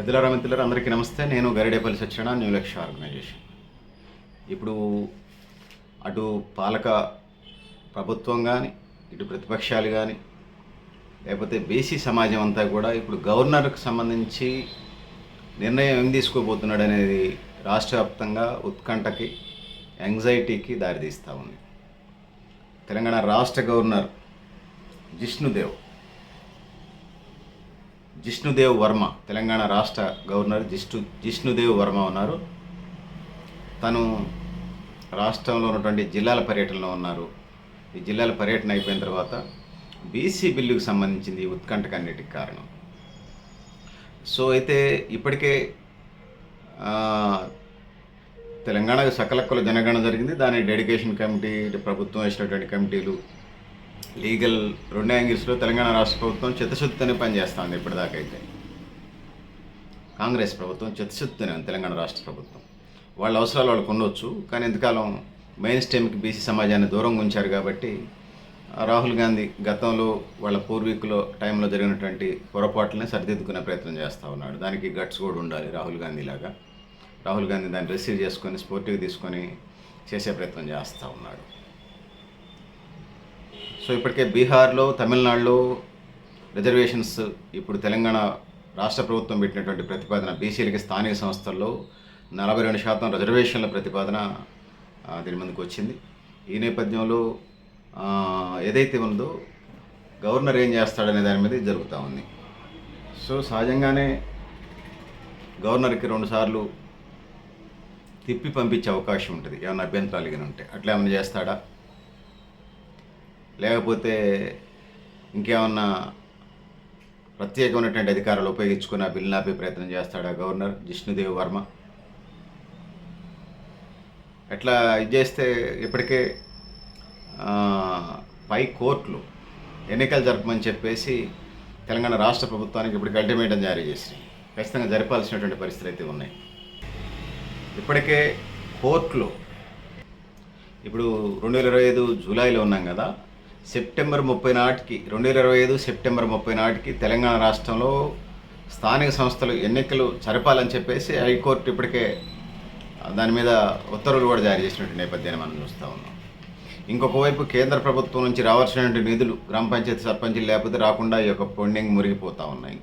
పెద్దల మిత్రులారా అందరికీ నమస్తే. నేను గరిడేపల్లి సత్యన న్యూ లక్ష్య ఆర్గనైజేషన్. ఇప్పుడు అటు పాలక ప్రభుత్వం కానీ ఇటు ప్రతిపక్షాలు కానీ లేకపోతే బీసీ సమాజం అంతా కూడా ఇప్పుడు గవర్నర్కు సంబంధించి నిర్ణయం ఏం తీసుకోబోతున్నాడు అనేది రాష్ట్ర వ్యాప్తంగా ఉత్కంఠకి యాంగ్జైటీకి దారితీస్తూ ఉంది. తెలంగాణ రాష్ట్ర గవర్నర్ జిష్ణుదేవ్ జిష్ణుదేవ్ వర్మ తెలంగాణ రాష్ట్ర గవర్నర్ జిష్ణు జిష్ణుదేవ్ వర్మ ఉన్నారు. తను రాష్ట్రంలో ఉన్నటువంటి జిల్లాల పర్యటనలో ఉన్నారు. ఈ జిల్లాల పర్యటన అయిపోయిన తర్వాత బీసీ బిల్లుకు సంబంధించింది ఈ ఉత్కంఠకన్నిటికి కారణం. సో అయితే ఇప్పటికే తెలంగాణకు సకలక్కుల జనగణన జరిగింది. దాని డెడికేషన్ కమిటీ ప్రభుత్వం వేసినటువంటి కమిటీలు లీగల్ రెండు యాంగిల్స్లో తెలంగాణ రాష్ట్ర ప్రభుత్వం చిత్తశుద్ధితోనే పనిచేస్తుంది ఇప్పటిదాకా అయితే కాంగ్రెస్ ప్రభుత్వం చిత్తశుద్ధితోనే ఉంది తెలంగాణ రాష్ట్ర ప్రభుత్వం. వాళ్ళ అవసరాలు వాళ్ళకు ఉండొచ్చు కానీ ఇంతకాలం మెయిన్ స్ట్రీమ్కి బీసీ సమాజాన్ని దూరంగా ఉంచారు కాబట్టి రాహుల్ గాంధీ గతంలో వాళ్ళ పూర్వీకుల టైంలో జరిగినటువంటి పొరపాట్లని సరిదిద్దుకునే ప్రయత్నం చేస్తూ ఉన్నాడు. దానికి గట్స్ కూడా ఉండాలి రాహుల్ గాంధీ లాగా. రాహుల్ గాంధీ దాన్ని రిసీవ్ చేసుకొని స్పోర్టివ్ తీసుకొని చేసే ప్రయత్నం చేస్తూ ఉన్నాడు. సో ఇప్పటికే బీహార్లో తమిళనాడులో రిజర్వేషన్స్ ఇప్పుడు తెలంగాణ రాష్ట్ర ప్రభుత్వం పెట్టినటువంటి ప్రతిపాదన బీసీలకి స్థానిక సంస్థల్లో నలభై రెండు శాతం రిజర్వేషన్ల ప్రతిపాదన దీని ముందుకు వచ్చింది. ఈ నేపథ్యంలో ఏదైతే ఉందో గవర్నర్ ఏం చేస్తాడనే దాని మీద జరుగుతూ ఉంది. సో సహజంగానే గవర్నర్కి రెండుసార్లు తిప్పి పంపించే అవకాశం ఉంటుంది. ఏమైనా అభ్యంతరాలు కానీ ఉంటే. అట్లా ఏమైనా చేస్తాడా? లేకపోతే ఇంకేమన్నా ప్రత్యేకమైనటువంటి అధికారాలు ఉపయోగించుకుని ఆ బిల్లు ఆపే ప్రయత్నం చేస్తాడా గవర్నర్ జిష్ణుదేవ్ వర్మ? ఎట్లా ఇది చేస్తే ఇప్పటికే పై కోర్టులు ఎన్నికలు జరపమని చెప్పేసి తెలంగాణ రాష్ట్ర ప్రభుత్వానికి ఇప్పటికి అల్టిమేటం జారీ చేసినాయి. ఖచ్చితంగా జరపాల్సినటువంటి పరిస్థితులు అయితే ఉన్నాయి. ఇప్పటికే కోర్టులు ఇప్పుడు రెండు వేల ఇరవై ఐదు జూలైలో ఉన్నాం కదా సెప్టెంబర్ ముప్పై నాటికి రెండు వేల ఇరవై ఐదు సెప్టెంబర్ ముప్పై నాటికి తెలంగాణ రాష్ట్రంలో స్థానిక సంస్థలు ఎన్నికలు జరపాలని చెప్పేసి హైకోర్టు ఇప్పటికే దాని మీద ఉత్తర్వులు కూడా జారీ చేసినట్టు నేపథ్యాన్ని మనం చూస్తూ ఉన్నాం. ఇంకొక వైపు కేంద్ర ప్రభుత్వం నుంచి రావాల్సినటువంటి నిధులు గ్రామ పంచాయతీ సర్పంచులు లేకపోతే రాకుండా ఈ యొక్క పొండింగ్ మురిగిపోతూ ఉన్నాయి.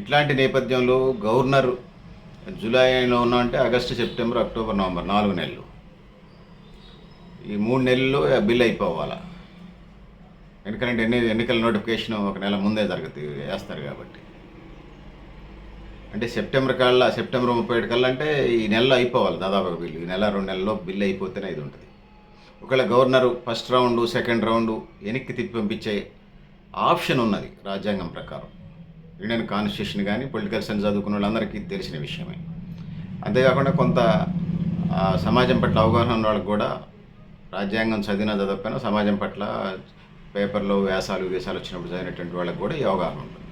ఇట్లాంటి నేపథ్యంలో గవర్నర్ జూలైలో ఉన్నామంటే ఆగస్టు సెప్టెంబర్ అక్టోబర్ నవంబర్ నాలుగు నెలలు. ఈ మూడు నెలల్లో బిల్ అయిపోవాలా? ఎందుకంటే ఎన్ని ఎన్నికల నోటిఫికేషన్ ఒక నెల ముందే జరుగుతుంది వేస్తారు కాబట్టి. అంటే సెప్టెంబర్ కల్లా సెప్టెంబర్ ముప్పై ఏడు కల్లా అంటే ఈ నెలలో అయిపోవాలి దాదాపు బిల్లు. ఈ నెల రెండు నెలల్లో బిల్లు అయిపోతేనే ఇది ఉంటుంది. ఒకవేళ governor first round second round వెనక్కి తిప్పి పంపించే ఆప్షన్ ఉన్నది రాజ్యాంగం ప్రకారం. ఇండియన్ కాన్స్టిట్యూషన్ కానీ పొలిటికల్ సైన్స్ చదువుకున్న వాళ్ళందరికీ తెలిసిన విషయమే. అంతేకాకుండా కొంత సమాజం పట్ల అవగాహన ఉన్న వాళ్ళకి కూడా రాజ్యాంగం చదివినా చదవకపోయినా సమాజం పట్ల పేపర్లో వ్యాసాలు వ్యాసాలు వచ్చినప్పుడు చదివినటువంటి వాళ్ళకి కూడా ఈ అవగాహన ఉంటుంది.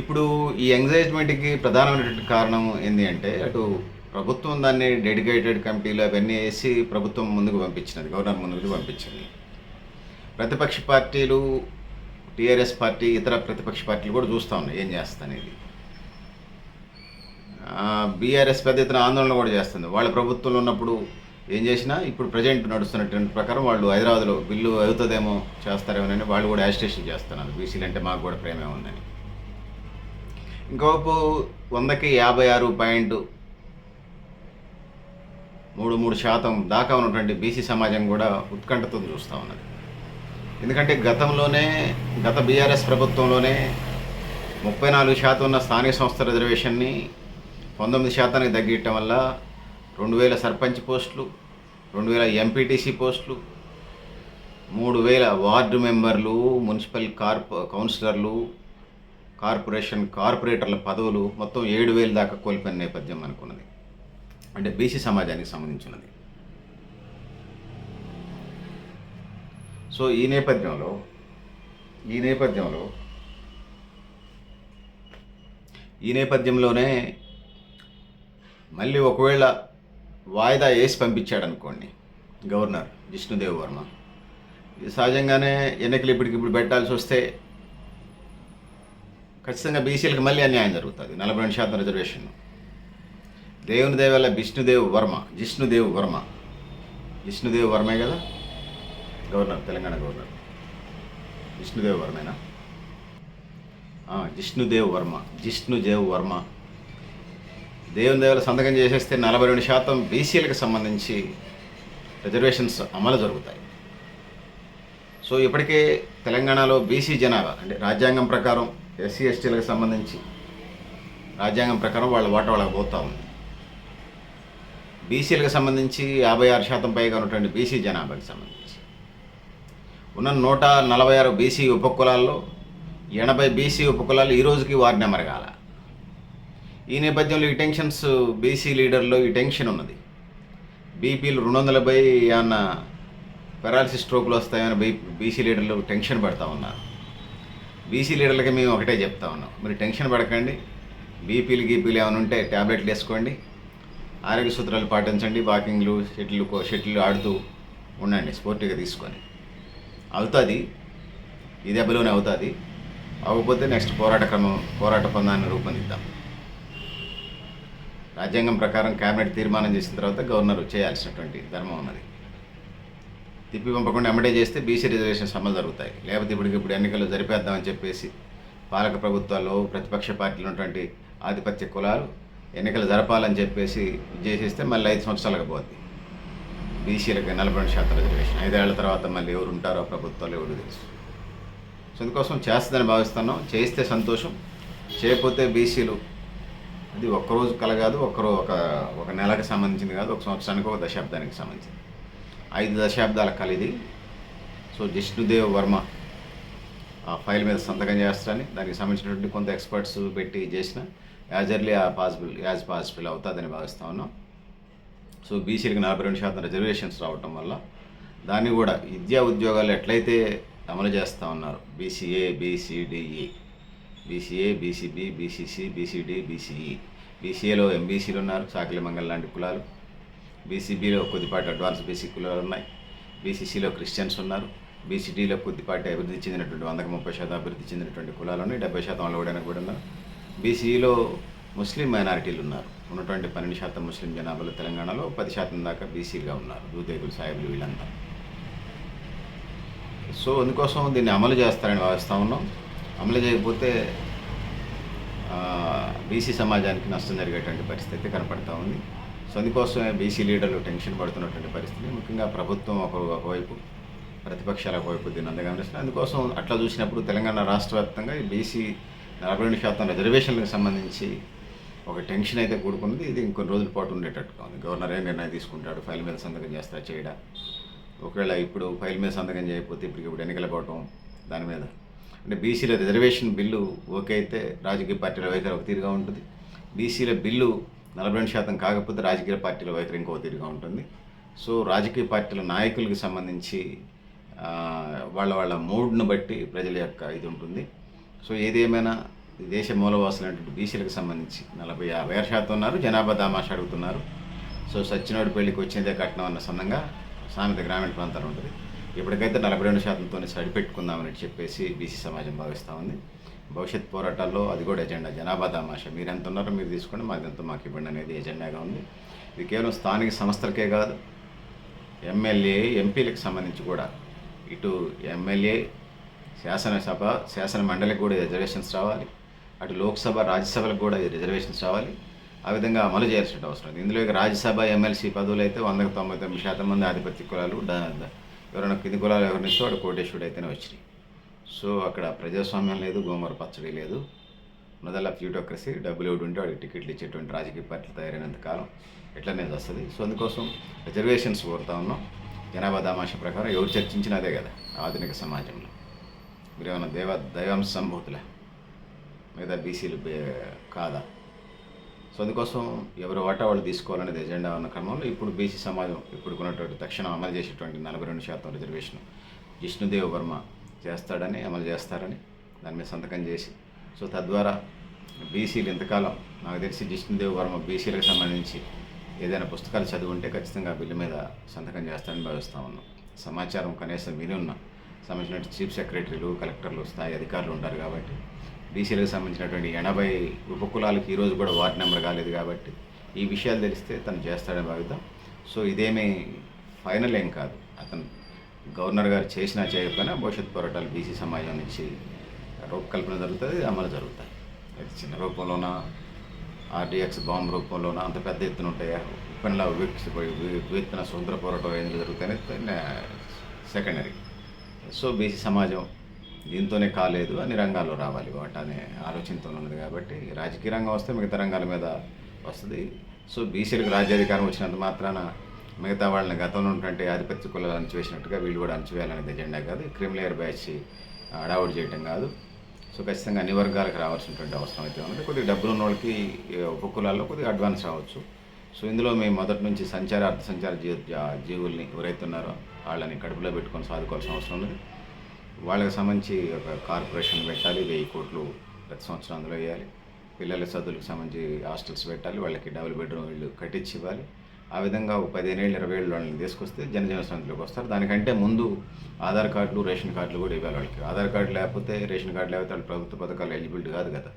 ఇప్పుడు ఈ ఎంగేజ్మెంట్కి ప్రధానమైనటువంటి కారణం ఏంటి అంటే అటు ప్రభుత్వం దాన్ని డెడికేటెడ్ కమిటీలు అవన్నీ వేసి ప్రభుత్వం ముందుకు పంపించినది గవర్నర్ ముందుకు పంపించింది. ప్రతిపక్ష పార్టీలు టీఆర్ఎస్ పార్టీ ఇతర ప్రతిపక్ష పార్టీలు కూడా చూస్తూ ఉన్నాయి ఏం చేస్తానేది బీఆర్ఎస్ పెద్ద ఎత్తున ఆందోళన కూడా చేస్తుంది. వాళ్ళ ప్రభుత్వంలో ఉన్నప్పుడు ఏం చేసినా ఇప్పుడు ప్రజెంట్ నడుస్తున్నటువంటి ప్రకారం వాళ్ళు హైదరాబాద్లో బిల్లు అవుతుందేమో చేస్తారేమోనని వాళ్ళు కూడా యాజిటేషన్ చేస్తున్నారు. బీసీలు అంటే మాకు కూడా ప్రేమే ఉందని. ఇంకోపు వందకి యాభై ఆరు పాయింట్ మూడు మూడు శాతం దాకా ఉన్నటువంటి బీసీ సమాజం కూడా ఉత్కంఠతో చూస్తూ ఉన్నది. ఎందుకంటే గతంలోనే గత బీఆర్ఎస్ ప్రభుత్వంలోనే ముప్పై నాలుగు శాతం ఉన్న స్థానిక సంస్థ రిజర్వేషన్ని పంతొమ్మిది శాతానికి తగ్గియటం వల్ల రెండు వేల సర్పంచ్ పోస్టులు రెండు వేల ఎంపీటీసీ పోస్టులు మూడు వేల వార్డు మెంబర్లు మున్సిపల్ కార్ప కౌన్సిలర్లు కార్పొరేషన్ కార్పొరేటర్ల పదవులు మొత్తం ఏడు వేలు దాకా కోల్పోయిన నేపథ్యం అనుకున్నది అంటే బీసీ సమాజానికి సంబంధించినది. సో ఈ నేపథ్యంలో ఈ నేపథ్యంలో ఈ నేపథ్యంలోనే మళ్ళీ ఒకవేళ వాయిదా వేసి పంపించాడు అనుకోండి గవర్నర్ విష్ణుదేవ్ వర్మ. ఇది సహజంగానే ఎన్నికలు ఇప్పటికిప్పుడు పెట్టాల్సి వస్తే ఖచ్చితంగా బీసీలకు మళ్ళీ అన్యాయం జరుగుతుంది. నలభై రెండు శాతం రిజర్వేషన్ దేవుని దేవాల విష్ణుదేవ్ వర్మ జిష్ణుదేవ్ వర్మ. విష్ణుదేవ్ వర్మే కదా? Governor Telangana governor. విష్ణుదేవ్ వర్మేనా? జిష్ణుదేవ్ వర్మ జిష్ణుదేవ్ వర్మ. దేవుని దేవుల సంతకం చేసేస్తే నలభై రెండు శాతం బీసీలకు సంబంధించి రిజర్వేషన్స్ అమలు జరుగుతాయి. సో ఇప్పటికే తెలంగాణలో బీసీ జనాభా అంటే రాజ్యాంగం ప్రకారం ఎస్సీ ఎస్టీలకు సంబంధించి రాజ్యాంగం ప్రకారం వాళ్ళ ఓట వాళ్ళకి పోతా ఉంది. బీసీలకు సంబంధించి యాభై ఆరు శాతం పైగా ఉన్నటువంటి బీసీ జనాభాకి సంబంధించి. ఉన్న నూట నలభై ఆరు బీసీ ఉపకులాల్లో ఎనభై బీసీ ఉపకులాలు ఈ రోజుకి వార్డ్ నెంబర్ కాల. ఈ నేపథ్యంలో ఈ టెన్షన్స్ బీసీ లీడర్లో ఈ టెన్షన్ ఉన్నది. బీపీలు రెండు వందలపై ఏమన్న పెరాలసిస్ స్ట్రోకులు వస్తాయని బీ బీసీ లీడర్లు టెన్షన్ పడతా ఉన్నారు. బీసీ లీడర్లకి మేము ఒకటే చెప్తా ఉన్నాం. మీరు టెన్షన్ పడకండి. బీపీలు గీపీలు ఏమైనా ఉంటే ట్యాబ్లెట్లు వేసుకోండి. ఆరోగ్య సూత్రాలు పాటించండి. వాకింగ్లు షటిల్ షటిల్ ఆడుతూ ఉండండి. స్పోర్టివ్గా తీసుకొని. అవుతుంది. ఈ దెబ్బలోనే అవుతుంది. అవ్వకపోతే నెక్స్ట్ పోరాట క్రమం పోరాట పందాన్ని రూపొందిద్దాం. రాజ్యాంగం ప్రకారం కేబినెట్ తీర్మానం చేసిన తర్వాత గవర్నర్ చేయాల్సినటువంటి ధర్మం ఉన్నది. తిప్పి పంపకుండా ఎమ్మటే చేస్తే బీసీ రిజర్వేషన్ సమ్మలు జరుగుతాయి. లేకపోతే ఇప్పటికి ఇప్పుడు ఎన్నికలు జరిపేద్దామని చెప్పేసి పాలక ప్రభుత్వాల్లో ప్రతిపక్ష పార్టీలు ఉన్నటువంటి ఆధిపత్య కులాలు ఎన్నికలు జరపాలని చెప్పేసి చేసేస్తే మళ్ళీ ఐదు సంవత్సరాలకు పోద్ది. బీసీలకు నలభై రెండు శాతం రిజర్వేషన్. ఐదేళ్ళ తర్వాత మళ్ళీ ఎవరు ఉంటారో ప్రభుత్వాలు ఎవరు తెలుసు. సో అందుకోసం చేస్తుందని భావిస్తున్నాం. చేస్తే సంతోషం. చేయకపోతే బీసీలు అది ఒక్కరోజు కల కాదు ఒక్కరో ఒక ఒక నెలకు సంబంధించింది కాదు ఒక సంవత్సరానికి ఒక దశాబ్దానికి సంబంధించింది. ఐదు దశాబ్దాల కలిది సో జిష్ణుదేవ్ వర్మ ఆ ఫైల్ మీద సంతకం చేస్తారని దానికి సంబంధించినటువంటి కొంత ఎక్స్పర్ట్స్ పెట్టి చేసిన as early a possible as possible అవుతుందని భావిస్తా ఉన్నాం. సో బీసీలకు నలభై రెండు శాతం రిజర్వేషన్స్ రావటం వల్ల దాన్ని కూడా విద్యా ఉద్యోగాలు ఎట్లయితే అమలు చేస్తూ ఉన్నారు BCA BCDE BCA BCB BCC BCD BCE బీసీఏలో ఎంబీసీలు ఉన్నారు సాకిలి మంగళ లాంటి కులాలు బీసీబీలో కొద్దిపాటి అడ్వాన్స్ బీసీ కులాలు ఉన్నాయి బీసీసీలో క్రిస్టియన్స్ ఉన్నారు బీసీడీలో కొద్దిపాటి అభివృద్ధి చెందినటువంటి వందకు ముప్పై శాతం అభివృద్ధి చెందినటువంటి కులాలు ఉన్నాయి డెబ్బై శాతం వాళ్ళు కూడా కూడా ఉన్నారు బీసీఈలో ముస్లిం మైనారిటీలు ఉన్నారు ఉన్నటువంటి పన్నెండు శాతం ముస్లిం జనాభాలో తెలంగాణలో పది శాతం దాకా బీసీగా ఉన్నారు దూదేగులు సాయిబులు వీళ్ళంతా సో అందుకోసం దీన్ని అమలు చేస్తారని భావిస్తూ ఉన్నాం అమలు చేయకపోతే బీసీ సమాజానికి నష్టం జరిగేటువంటి పరిస్థితి కనపడతా ఉంది. సో అందుకోసమే బీసీ లీడర్లు టెన్షన్ పడుతున్నటువంటి పరిస్థితి. ముఖ్యంగా ప్రభుత్వం ఒక ఒకవైపు ప్రతిపక్షాల ఒకవైపు దీన్ని అందగమనిస్తుంది అందుకోసం అట్లా చూసినప్పుడు తెలంగాణ రాష్ట్ర వ్యాప్తంగా ఈ బీసీ నలభై రెండు శాతం రిజర్వేషన్లకు సంబంధించి ఒక టెన్షన్ అయితే కూడుకున్నది. ఇది ఇంకొన్ని రోజుల పాటు ఉండేటట్టుగా ఉంది. గవర్నర్ ఏ నిర్ణయం తీసుకుంటాడు? ఫైల్ మీద సంతకం చేస్తా చేయడా? ఒకవేళ ఇప్పుడు ఫైల్ మీద సంతకం చేయకపోతే ఇప్పుడు ఇప్పుడు ఎన్నికలు పోవటం దాని మీద అంటే బీసీల రిజర్వేషన్ బిల్లు ఓకే అయితే రాజకీయ పార్టీల వైఖరి ఒక తీరుగా ఉంటుంది. బీసీల బిల్లు నలభై రెండు శాతం కాకపోతే రాజకీయ పార్టీల వైఖరి ఇంకో తీరుగా ఉంటుంది. సో రాజకీయ పార్టీల నాయకులకు సంబంధించి వాళ్ళ వాళ్ళ మూడ్ను బట్టి ప్రజల యొక్క ఇది ఉంటుంది. సో ఏదేమైనా దేశ మూలవాసులైనటువంటి బీసీలకు సంబంధించి నలభై యాభై ఆరు శాతం ఉన్నారు జనాభా దామాష అడుగుతున్నారు. సో సచ్చినోడి పెళ్ళికి వచ్చేదే కట్నం అన్న సందంగా సామెత గ్రామీణ ప్రాంతాలు ఉంటుంది. ఇప్పటికైతే నలభై రెండు శాతంతో సరిపెట్టుకుందామని చెప్పేసి బీసీ సమాజం భావిస్తూ ఉంది. భవిష్యత్ పోరాటాల్లో అది కూడా ఎజెండా. జనాభా దామాష. మీరు ఎంత ఉన్నారో మీరు తీసుకోండి. మాకు ఎంత మాకు ఇవ్వండి అనేది ఎజెండాగా ఉంది. ఇది కేవలం స్థానిక సంస్థలకే కాదు. ఎమ్మెల్యే ఎంపీలకు సంబంధించి కూడా ఇటు ఎమ్మెల్యే శాసనసభ శాసన మండలికి కూడా రిజర్వేషన్స్ రావాలి. అటు లోక్సభ రాజ్యసభలకు కూడా రిజర్వేషన్స్ రావాలి. ఆ విధంగా అమలు చేయాల్సిన అవసరం ఉంది. ఇందులో రాజ్యసభ ఎమ్మెల్సీ పదవులు అయితే వందకు తొంభై తొమ్మిది శాతం మంది ఆధిపత్య కులాలు ఎవరైనా కింది కులాలు ఎవరినిస్తే వాడు కోటేశ్వరుడు అయితేనే వచ్చినాయి సో అక్కడ ప్రజాస్వామ్యం లేదు గోమర పచ్చడి లేదు. ఉన్నదల్లా ఫ్యూటోక్రసీ డబ్బులు ఇవ్వడు ఉంటే వాడికి టికెట్లు ఇచ్చేటువంటి రాజకీయ పార్టీలు తయారైనంత కాలం ఎట్లనే వస్తుంది. సో అందుకోసం రిజర్వేషన్స్ కోరుతా ఉన్నాం. జనాభా దామాష ప్రకారం ఎవరు చర్చించినా అదే కదా ఆధునిక సమాజంలో. మీరు ఏమైనా దేవ దైవాంశ సంభూతుల? మిగతా బీసీలు కాదా? సో అందుకోసం ఎవరు వాటా వాళ్ళు తీసుకోవాలనేది ఎజెండా ఉన్న క్రమంలో ఇప్పుడు బీసీ సమాజం ఇప్పుడు కొన్నటువంటి తక్షణం అమలు చేసేటువంటి నలభై రెండు శాతం రిజర్వేషన్ విష్ణుదేవ్ వర్మ చేస్తాడని అమలు చేస్తారని దాని మీద సంతకం చేసి సో తద్వారా బీసీలు ఇంతకాలం నాకు తెలిసి జిష్ణుదేవ్ వర్మ బీసీలకు సంబంధించి ఏదైనా పుస్తకాలు చదివి ఉంటే ఖచ్చితంగా బిల్లు మీద సంతకం చేస్తారని భావిస్తా ఉన్నాం. సమాచారం కనీసం విని ఉన్నాం. సంబంధించిన చీఫ్ సెక్రటరీలు కలెక్టర్లు స్థాయి అధికారులు ఉంటారు కాబట్టి బీసీలకు సంబంధించినటువంటి ఎనభై ఉపకులాలకు ఈరోజు కూడా వార్డు నెంబర్ కాలేదు కాబట్టి ఈ విషయాలు తెలిస్తే తను చేస్తాడని భావిద్దాం. సో ఇదేమీ ఫైనల్ ఏం కాదు. అతను గవర్నర్ గారు చేసినా చేయకపోయినా భవిష్యత్ పోరాటాలు బీసీ సమాజం నుంచి రూపకల్పన జరుగుతుంది అమలు జరుగుతాయి. అది చిన్న రూపంలోన ఆర్డీఎక్స్ బాంబు రూపంలోన అంత పెద్ద ఎత్తున ఉంటాయా? ఉప్పెన్లా విత్తన స్వతంత్ర పోరాటం ఏం జరుగుతాయి? సెకండరీ సో బీసీ సమాజం దీంతోనే కాలేదు అన్ని రంగాల్లో రావాలి వాటి అనే ఆలోచనతో ఉన్నది కాబట్టి రాజకీయ రంగం వస్తే మిగతా రంగాల మీద వస్తుంది. సో బీసీలకు రాజ్యాధికారం వచ్చినంత మాత్రాన మిగతా వాళ్ళని గతంలో ఉన్నటువంటి ఆధిపత్య కులాలు అణచివేసినట్టుగా వీళ్ళు కూడా అణచివేయాలనేది ఎజెండా కాదు. క్రిమిలేయర్ బ్యాచ్ అడావుట్ చేయటం కాదు. సో ఖచ్చితంగా అన్ని వర్గాలకు రావాల్సినటువంటి అవసరం అయితే ఉంది కొద్దిగా డబ్బులు ఉన్న వాళ్ళకి ఈ ఉపకులాల్లో కొద్దిగా అడ్వాన్స్ రావచ్చు. సో ఇందులో మేము మొదటి నుంచి సంచార అర్థ సంచార జీవుల్ని ఎవరైతే ఉన్నారో వాళ్ళని కడుపులో పెట్టుకొని సాదుకోవాల్సిన అవసరం ఉంది వాళ్ళకి సంబంధించి ఒక కార్పొరేషన్ పెట్టాలి వెయ్యి కోట్లు ప్రతి సంవత్సరం అందులో వేయాలి. పిల్లల చదువులకు సంబంధించి హాస్టల్స్ పెట్టాలి వాళ్ళకి డబుల్ బెడ్రూమ్ ఇళ్ళు కట్టించి ఇవ్వాలి. ఆ విధంగా ఒక పదిహేను ఏళ్ళు ఇరవై ఏళ్ళు వాళ్ళని తీసుకొస్తే జనజీవన సమితిలోకి వస్తారు. దానికంటే ముందు ఆధార్ కార్డులు రేషన్ కార్డులు కూడా ఇవ్వాలి వాళ్ళకి. ఆధార్ కార్డు లేకపోతే రేషన్ కార్డు లేకపోతే వాళ్ళు ప్రభుత్వ పథకాలు ఎలిజిబిలిటీ కాదు కదా.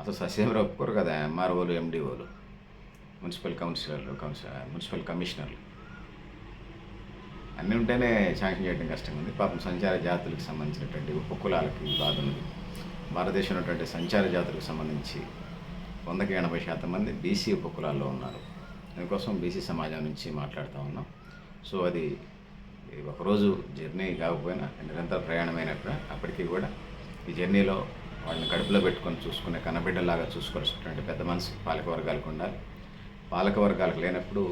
అసలు సస్యం ఒప్పుకోరు కదా ఎంఆర్ఓలు ఎండిఓలు మున్సిపల్ కౌన్సిలర్లు కౌన్సిల్ మున్సిపల్ కమిషనర్లు. అన్నీ ఉంటేనే శాంక్షన్ చేయడం కష్టంగా ఉంది పాపం సంచార జాతులకు సంబంధించినటువంటి ఉపకులాలకి బాధ ఉంది భారతదేశంలో ఉన్నటువంటి సంచార జాతులకు సంబంధించి వందకి ఎనభై శాతం మంది బీసీ ఉపకులాల్లో ఉన్నారు. దానికోసం బీసీ సమాజం నుంచి మాట్లాడుతూ ఉన్నాం. సో అది ఒకరోజు జర్నీ కాకపోయినా నిరంతర ప్రయాణమైనప్పుడు అప్పటికీ కూడా ఈ జర్నీలో వాళ్ళని కడుపులో పెట్టుకొని చూసుకునే కన్నబిడ్డలాగా చూసుకోవాల్సినటువంటి పెద్ద మనసు పాలక వర్గాలకు ఉండాలి. పాలక వర్గాలకు లేనప్పుడు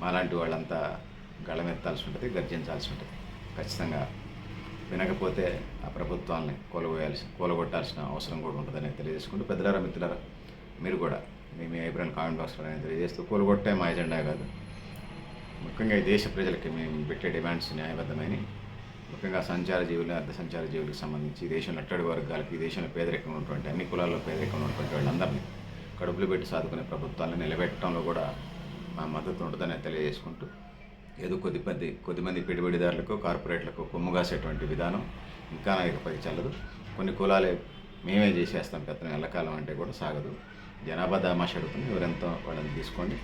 మాలాంటి వాళ్ళంతా గళమెత్తాల్సి ఉంటుంది గర్జించాల్సి ఉంటుంది ఖచ్చితంగా వినకపోతే ఆ ప్రభుత్వాన్ని కూలగొయాల్సి కూలగొట్టాల్సిన అవసరం కూడా ఉంటుందని తెలియజేసుకుంటూ పెద్దలారా మిత్రులారా మీరు కూడా మీ మీ అభిప్రాయం కామెంట్ బాక్స్లో నేను తెలియజేస్తూ కూలగొట్టే మా ఎజెండా కాదు. ముఖ్యంగా ఈ దేశ ప్రజలకి మేము పెట్టే డిమాండ్స్ న్యాయబద్ధమైన ముఖ్యంగా సంచార జీవులు అర్ధ సంచార జీవులకు సంబంధించి ఈ దేశంలో అట్టడి వర్గాలకి ఈ దేశంలో పేదరికం ఉన్నటువంటి అన్ని కులాల్లో పేదరికం ఉన్నటువంటి వాళ్ళందరినీ కడుపులు పెట్టి సాదుకునే ప్రభుత్వాలను నిలబెట్టడంలో కూడా మా మద్దతు ఉంటుందని తెలియజేసుకుంటూ ఏదో కొద్ది మంది కొద్దిమంది పెట్టుబడిదారులకు కార్పొరేట్లకు కొమ్ము కాసేటువంటి విధానం ఇంకా నాకు ఇకపై చల్లదు. కొన్ని కులాలే మేమే చేసేస్తాం పెద్ద ఎల్లకాలం అంటే కూడా సాగదు. జనాభా దామాష అడుగుతుంది ఎవరెంతో వాళ్ళని తీసుకోండి.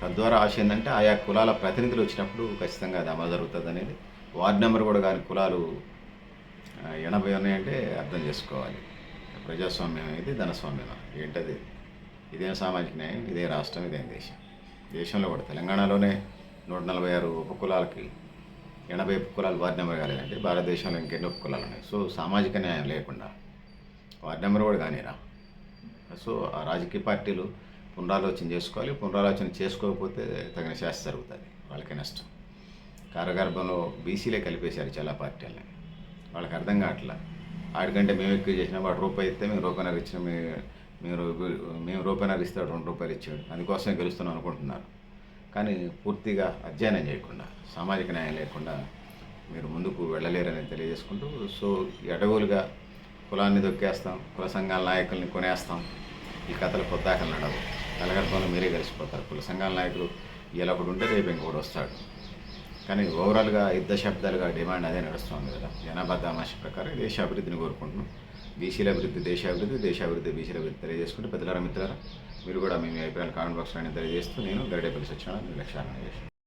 తద్వారా ఆశ ఏంటంటే ఆయా కులాల ప్రతినిధులు వచ్చినప్పుడు ఖచ్చితంగా అది అమలు జరుగుతుంది అనేది. వార్డు నెంబర్ కూడా కానీ కులాలు ఎనభై ఉన్నాయంటే అర్థం చేసుకోవాలి. ప్రజాస్వామ్యం అనేది ధనస్వామ్యం. ఏంటది? ఇదేం సామాజిక న్యాయం? ఇదే రాష్ట్రం ఇదేం దేశం? దేశంలో కూడా తెలంగాణలోనే నూట నలభై ఆరు ఉపకులాలకి ఎనభై ఉపకులాలు వార్డు నెంబర్ కాలేదంటే భారతదేశంలో ఇంకెన్ని ఉపకులాలు ఉన్నాయి? సో సామాజిక న్యాయం లేకుండా వార్డు నెంబర్ కూడా కానీరా. సో ఆ రాజకీయ పార్టీలు పునరాలోచన చేసుకోవాలి. పునరాలోచన చేసుకోకపోతే తగిన శాస్త్ర జరుగుతుంది. వాళ్ళకి నష్టం. కారగర్భంలో బీసీలే కలిపేశారు చాలా పార్టీలని. వాళ్ళకి అర్థం కావట్లా? ఆడికంటే మేము ఎక్కువ చేసినా వాడు రూపాయి ఇస్తే మేము రూపాయన్నర ఇచ్చిన మేము మీరు మేము రూపాయన్నర ఇస్తే వాడు రెండు రూపాయలు ఇచ్చాడు. అందుకోసమే గెలుస్తున్నాం అనుకుంటున్నారు. కానీ పూర్తిగా అధ్యయనం చేయకుండా సామాజిక న్యాయం లేకుండా మీరు ముందుకు వెళ్ళలేరని తెలియజేసుకుంటూ సో ఎడగోలుగా కులాన్ని దొక్కేస్తాం కుల సంఘాల నాయకుల్ని కొనేస్తాం ఈ కథలు పొద్దాకలు నడవు. కలగర్భంలో మీరే కలిసిపోతారు. కుల సంఘాల నాయకులు ఇలా ఉంటే రేపు ఇంకొకటి వస్తాడు. కానీ ఓవరాల్గా యుద్ధ శబ్దాలుగా డిమాండ్ అదే నడుస్తుంది కదా. జనాభా దామాష ప్రకారం దేశ అభివృద్ధిని కోరుకుంటున్నాం. బీసీల అభివృద్ధి దేశాభివృద్ధి దేశాభివృద్ధి బీసీల అభివృద్ధి తెలియజేసుకుంటే పెద్దలారా మిత్రులారా మీరు కూడా మీ అభిప్రాయాలు కామెంట్ బాక్స్లో తెలియజేస్తూ నేను గరిడేపల్లి సత్యనారాయణ లక్ష్యాలను